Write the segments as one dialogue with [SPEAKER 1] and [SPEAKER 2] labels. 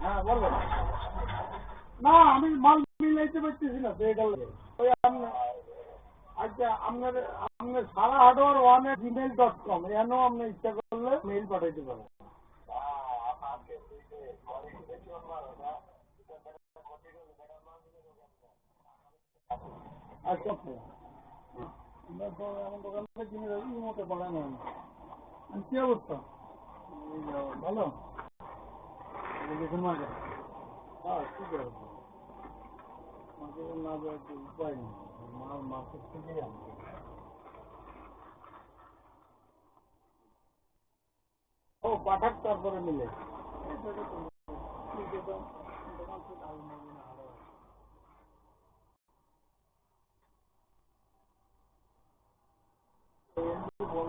[SPEAKER 1] হ্যাঁ না। আমি মাল মিলাইতে পারতেছি না আচ্ছা আপনার আপনার ইচ্ছা করলে মেইল পাঠাইতে পারেন। আচ্ছা তো আমার দোকান থেকে কিনে মতো পারে না। আর কি অবস্থা? ভালো? উপায় নেই মাল মার্কেট থেকেই আনতে ও পাঠাক তারপরে মিলে। বল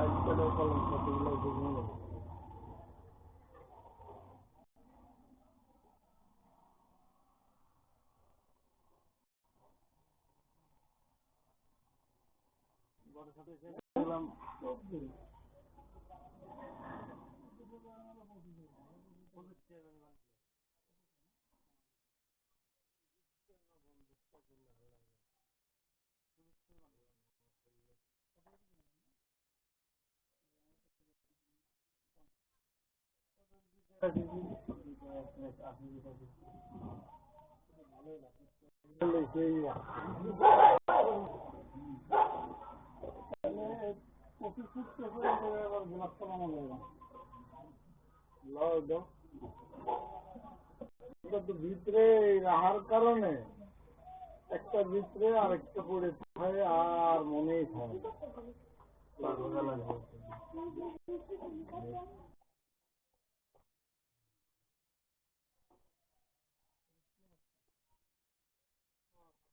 [SPEAKER 1] সাইজ ভিতরে রাহার কারণে একটা ভিতরে আর একটা পড়ে আর মনেই থাকে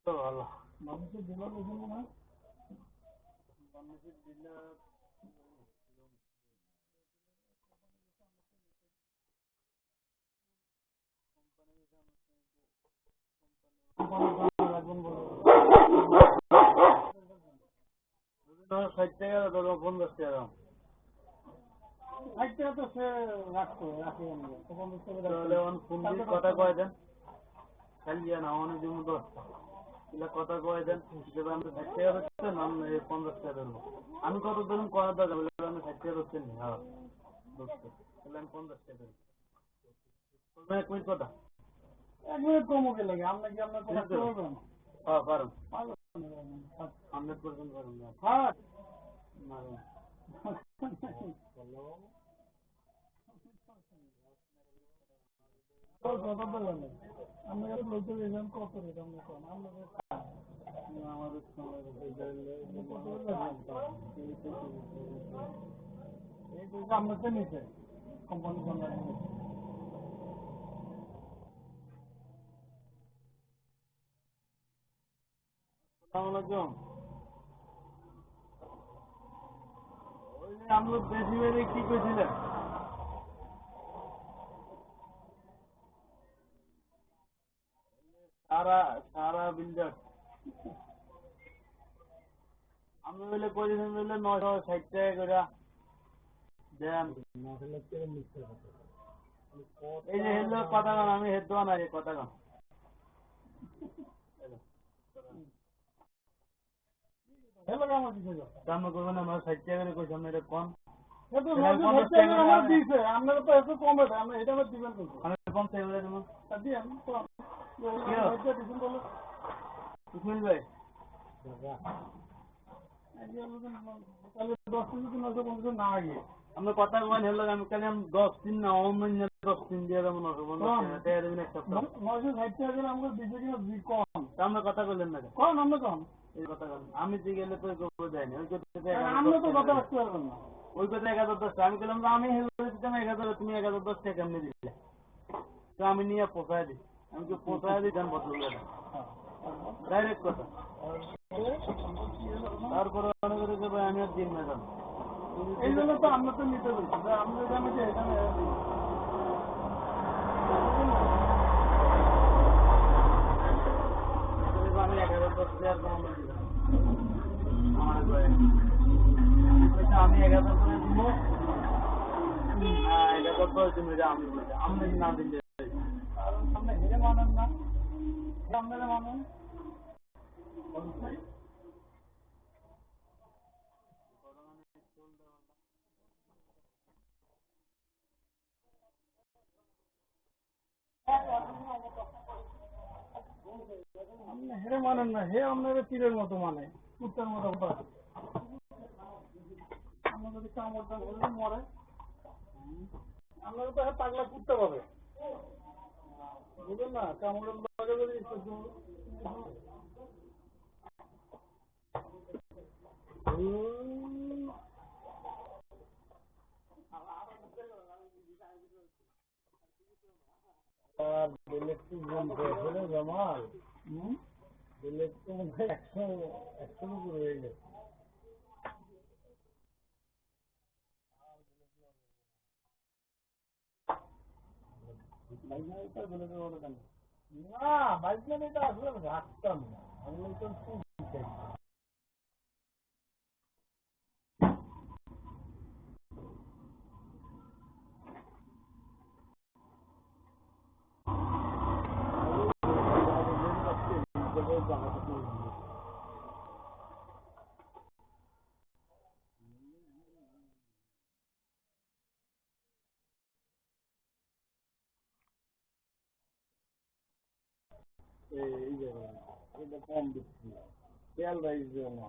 [SPEAKER 1] ভালো মানুষের দিলাম এখানে না? মানুষের দিলাম ষাট টাকা তোর পঞ্চাশ টাকা ষাট টাকা তো সে রাখতো রাখি ফোন দিয়ে কথা কয়ে দেন। খালি না অনেক দিন দশ এগুলা কথা কয়ে দেন? হিসেবে আমি ষাট টাকা হচ্ছে নাম এই পঞ্চাশ টাকা ধরবো। আমি কত ধরুন করার দরকার বলে আমি হচ্ছে হ্যাঁ বুঝতে তাহলে আমি পঞ্চাশ টাকা এক মিনিট কথা? এক মিনিট কমকে লাগে কি আপনার কথা হ্যাঁ পারেন। হান্ড্রেড পার্সেন্ট পারেন হ্যাঁ। কোম্পানি আসসালামাইকুম ওই যে আমরা বেশি বেড়ে কি করেছিলেন? সারা সারা বিল্ডার আমি বলে করেছেন বলে নশো ষাট টাকা করে দেন। এই যে হেলো কথা আমি হেদ না কথা হেলো কাম করবেন আমার ষাট টাকা করে কইছেন এটা কোন? আপনারা তো এত কমে আমরা এটা আমার দিবেন আমি পঞ্চাশ আমরা কথা হেলো আমি কেন দশ দিন না দশ দিন দিয়ে দেবো নশো
[SPEAKER 2] ষাট টাকা করে দিচ্ছে কম।
[SPEAKER 1] আমরা কথা বললেন না
[SPEAKER 2] কম আমরা কম।
[SPEAKER 1] এই কথা বলেন। আমি যে গেলে তো দেয়নি ওই
[SPEAKER 2] আমরা তো কথা রাখতে পারবেন না।
[SPEAKER 1] ওই কথা এক হাজার দশ টাকা। আমি বললাম আমি দিতাম এক হাজার তুমি এক হাজার দশ টাকা কেমনি দিলে? তো আমি নিয়ে পোষায় দিই আমি তো বদল ডাইরেক্ট কথা। তারপরে ভাই আমি আর দিন না
[SPEAKER 2] এই জন্য তো আমরা তো নিতে বলছি। আমরা জানি যে এখানে
[SPEAKER 1] আমি দশ দিলাম আমার দিব হ্যাঁ দশ দিন আমি বলছি না দিলে
[SPEAKER 2] মানেন না মানেন হেরে মানেন না, হে আপনারা তীরের মতো মানে কুত্তার মতো আমরা যদি কামড় মরে আপনারা তো পাগলা কুত্তা পাবে। না একটু- হুম। আর বুলেট কি বলতে আসলে জামাল। বুলেট তো মনে হয় একশো একশোর উপরে হয়ে গেছে। না বাইক মানে এটা আসলে আমি রাখতাম না আমি বলতাম তুই চাই এই জায়গায় এটা কম দিচ্ছি তেল রাইস দিও না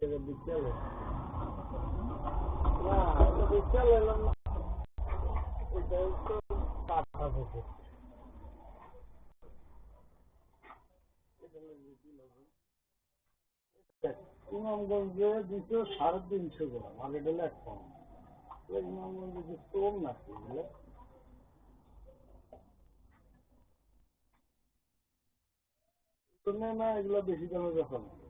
[SPEAKER 2] এটা বিকেল না এটা বিকেল এলাম না এটা তো কাঠা থেকে ইমামগঞ্জে দিচ্ছে সাড়ে তিনশো গ্রাম এক ইমামগঞ্জে কম নাকি এগুলো? না, এগুলো বেশি দামে বেচা না